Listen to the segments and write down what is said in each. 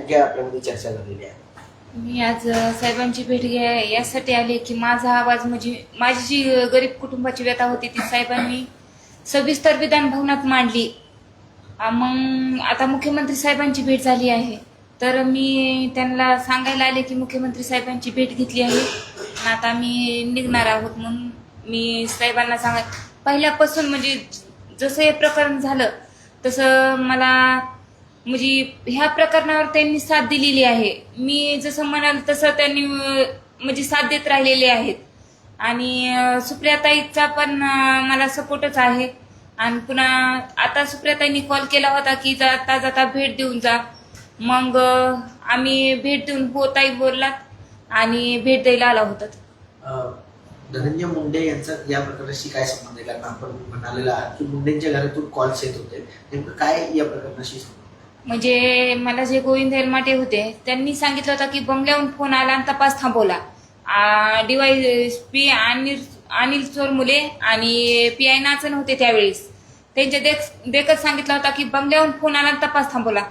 काय आपल्यामध्ये चर्चा झालेली आहे. मी आज साहेबांची भेट घ्या यासाठी आले की माझा आवाज म्हणजे माझी जी गरीब कुटुंबाची व्यथा होती ती साहेबांनी सविस्तर विधान भवनात मांडली मग आता मुख्यमंत्री साहेबांची भेट झाली आहे. तर मी त्यांना सांगायला आले की मुख्यमंत्री साहेबांची भेट घेतली आहे. आता मी निघणार आहोत म्हणून मी साहेबांना सांगा पहिल्यापासून म्हणजे जसं हे प्रकरण झालं तसं मला म्हणजे ह्या प्रकरणावर त्यांनी साथ दिलेली आहे. मी जसं म्हणाल तसं त्यांनी म्हणजे साथ देत राहिलेले आहेत. आणि सुप्रियाताईचा पण मला सपोर्टच आहे. आणि पुन्हा आता सुप्रियाताईंनी कॉल केला होता की जाता जाता भेट देऊन जा. मग आम्ही भेट देऊन होताही बोललात आणि भेट द्यायला आला होता. धनंजय मुंडे यांचा या प्रकरणाशी काय संबंध आहे? कारण आपण म्हणालेला आहात की मुंडेंच्या घरातून कॉल्स येत होते. नेमकं काय या प्रकरणाशी संबंध? म्हणजे मला जे गोविंद हेलमाटे होते त्यांनी सांगितलं होतं की बंगल्याहून फोन आला आणि तपास थांबवला. डीवाय पी अनिल अनिल चोरमुले आणि पी आय नाचन होते त्यावेळेस. त्यांच्या देख देखत सांगितलं होता की बंगल्याहून फोन आला आणि तपास थांबवला.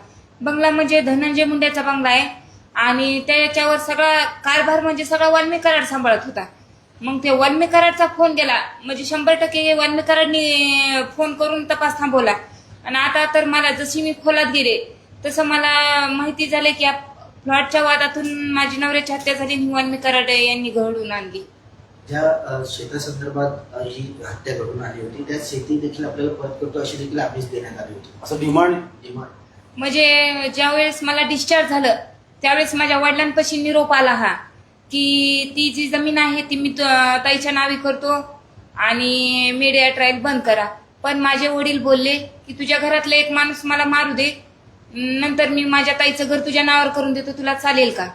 बंगला म्हणजे धनंजय मुंड्याचा बंगला आहे. आणि त्याच्यावर सगळा कारभार म्हणजे सगळा वाल्मी कराड सांभाळत होता. मग ते वाल्मी कराडचा फोन गेला. म्हणजे शंभर टक्के वाल्मी कराडनी फोन करून तपास थांबवला. आणि आता तर मला जशी मी खोलात गेले तसं मला माहिती झालं की या फ्लॉटच्या वादातून माझी नवऱ्याची हत्या झाली वाल्मी कराड यांनी घडून आणली. ज्या शेतासंदर्भात ही हत्या घडून आली होती त्या शेती देखील आपल्याला परत करतो अशी देखील आम्हीच देण्यात आली होती. असं डिमांड? डिमांड. म्हणजे ज्यावेळेस मला डिस्चार्ज झालं त्यावेळेस माझ्या वडिलांपाशी निरोप आला हा की ती जी जमीन आहे ती मी ताईच्या नावी करतो आणि मीडिया ट्रायल बंद करा. पण माझे वडील बोलले की तुझ्या घरातला एक माणूस मला मारू दे. नंतर मी माझ्या ताईचं घर तुझ्या नावावर करून देतो. तुला चालेल का?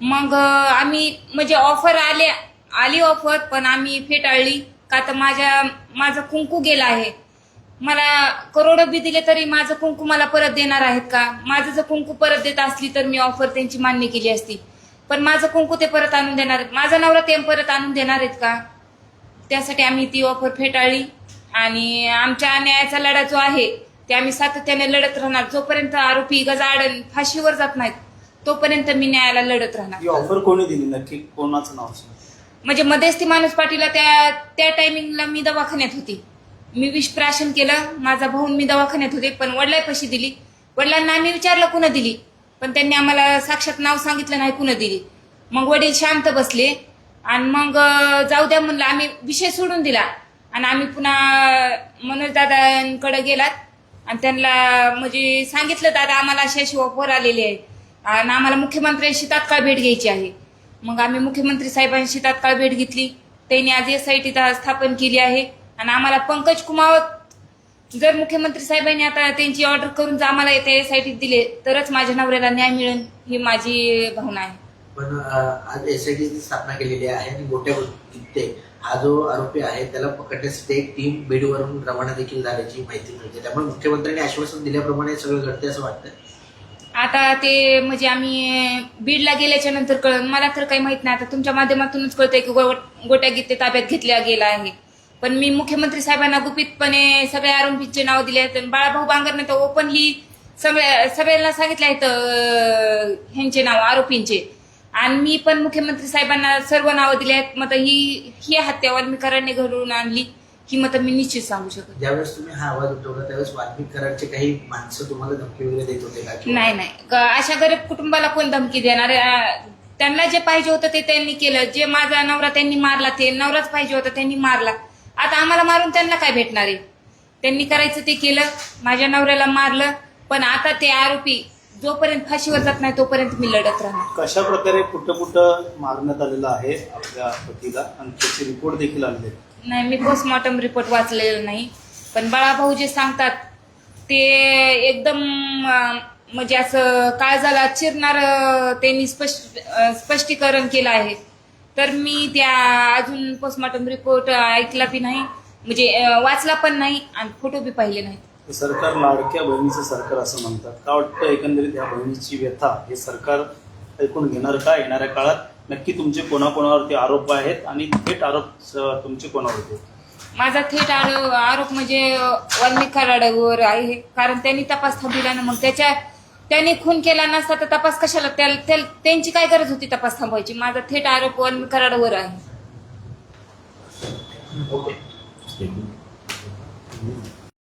मग आम्ही म्हणजे ऑफर आले आली ऑफर पण आम्ही फेटाळली का तर माझ्या माझं कुंकू गेला आहे. मला करोड बी दिले तरी माझं कुंकू मला परत देणार आहेत का? माझं जर कुंकू परत देत असली तर मी ऑफर त्यांची मान्य केली असती. पण माझं कुंकू ते परत आणून देणार आहेत. माझा नवरा ते परत आणून देणार आहेत का? त्यासाठी आम्ही ती ऑफर फेटाळली. आणि आमच्या न्यायाचा लढा जो आहे ते आम्ही सातत्याने लढत राहणार. जोपर्यंत आरोपी गजाआड फाशीवर जात नाहीत तोपर्यंत मी न्यायाला लढत राहणार. ऑफर कोणी दिली? नक्की कोणाचं नाव म्हणजे मध्यस्थी माणूस पाटीला त्या त्या टायमिंगला मी दवाखान्यात होती. मी विषप्राशन केलं माझा भाऊ मी दवाखान्यात होते पण वडिलापाशी दिली. वडिलांना आम्ही विचारलं कुणं दिली पण त्यांनी आम्हाला साक्षात नाव सांगितलं नाही कुणं दिली. मग वडील शांत बसले आणि मग अं, जाऊ द्या म्हणलं आम्ही विषय सोडून दिला. आणि आम्ही पुन्हा मनोज दादांकडे गेलात. आणि त्यांना म्हणजे सांगितलं दादा आम्हाला अशी अशी ऑफर आलेली आहे आणि आम्हाला मुख्यमंत्र्यांशी तात्काळ भेट घ्यायची आहे. मग आम्ही मुख्यमंत्री साहेबांशी तात्काळ भेट घेतली. त्यांनी आज एस आय टी स्थापन केली आहे. आणि आम्हाला पंकज कुमावत जर मुख्यमंत्री साहेबांनी आता त्यांची ऑर्डर करून जर आम्हाला त्या एस आय टीत दिले तरच माझ्या नवऱ्याला न्याय मिळेल ही माझी भावना आहे. पण आज एस आय एसआयटीची स्थापना केलेली आहे आणि मोठ्या हा जो आरोपी आहे त्याला पकडण्यासाठी एक टीम बीडवरून रवाना देखील झाल्याची माहिती मिळते. त्यामुळे मुख्यमंत्र्यांनी आश्वासन दिल्याप्रमाणे सगळं घडते असं वाटतं आता ते म्हणजे आम्ही बीडला गेल्याच्यानंतर कळ मला तर काही माहीत नाही. आता तुमच्या माध्यमातूनच कळतंय की गो- गोट्या ते ताब्यात घेतल्या गेला आहे. पण मी मुख्यमंत्री साहेबांना गुपितपणे सगळ्या आरोपींचे नाव दिले आहेत. आणि बाळाभाऊ बांगरने तर ओपनली सगळ्या सगळ्यांना सांगितले आहेत अं, ह्यांचे नाव आरोपींचे. आणि मी पण मुख्यमंत्री साहेबांना सर्व नावं दिली आहेत. मग ही ही हत्या वाल्मीकरांनी घडवून आणली ही मत मी निश्चित सांगू शकत ज्यावेळेस तुम्ही हा आवाज उठवला त्यावेळेस वाल्मिक कराडचे काही माणसं तुम्हाला धमकी वगैरे देत होते का नाही नाही. ग- अशा गरीब कुटुंबाला कोण धमकी देणार? अं, त्यांना जे पाहिजे होतं ते त्यांनी केलं. जे माझा नवरा त्यांनी मारला ते नवराच पाहिजे होता त्यांनी मारला. आता आम्हाला मारून त्यांना काय भेटणार आहे? त्यांनी करायचं ते केलं माझ्या नवऱ्याला मारलं पण आता ते आरोपी जोपर्यंत फाशीवर जात नाही तोपर्यंत मी लढत राहणार. कशा प्रकारे कुठं कुठं मारण्यात आलेलं आहे आपल्या पतीला? आणि त्याचे रिपोर्ट देखील आलेले आहेत. नाही मी पोस्टमॉर्टम रिपोर्ट वाचलेला नाही. पण बाळाभाऊ जे सांगतात ते एकदम अं, म्हणजे असं काळजाला चिरणार त्यांनी स्पष्ट अं, स्पष्टीकरण केलं आहे. तर मी त्या अजून पोस्टमॉर्टम रिपोर्ट ऐकला बी नाही. म्हणजे अं, वाचला पण नाही आणि फोटो बी पाहिले नाहीत. सरकार लाडक्या बहिणीचं सरकार असं म्हणतात. का वाटतं एकंदरीत या बहिणीची व्यथा हे सरकार ऐकून घेणार का येणाऱ्या काळात? नक्की तुमचे कोणाकोणावरती आरोप आहेत आणि थेट आरोप तुमचे कोणावर होते माझा थेट आरो- आरोप म्हणजे वाल्मिक कराडावर आहे. कारण त्यांनी तपास थांबविला ना मग त्याच्या त्यांनी खून केला नसता तर तपास कशाला? त्याला- त्यांची काय गरज होती तपास थांबवायची? माझा थेट आरोप वन कराडावर आहे. ओके.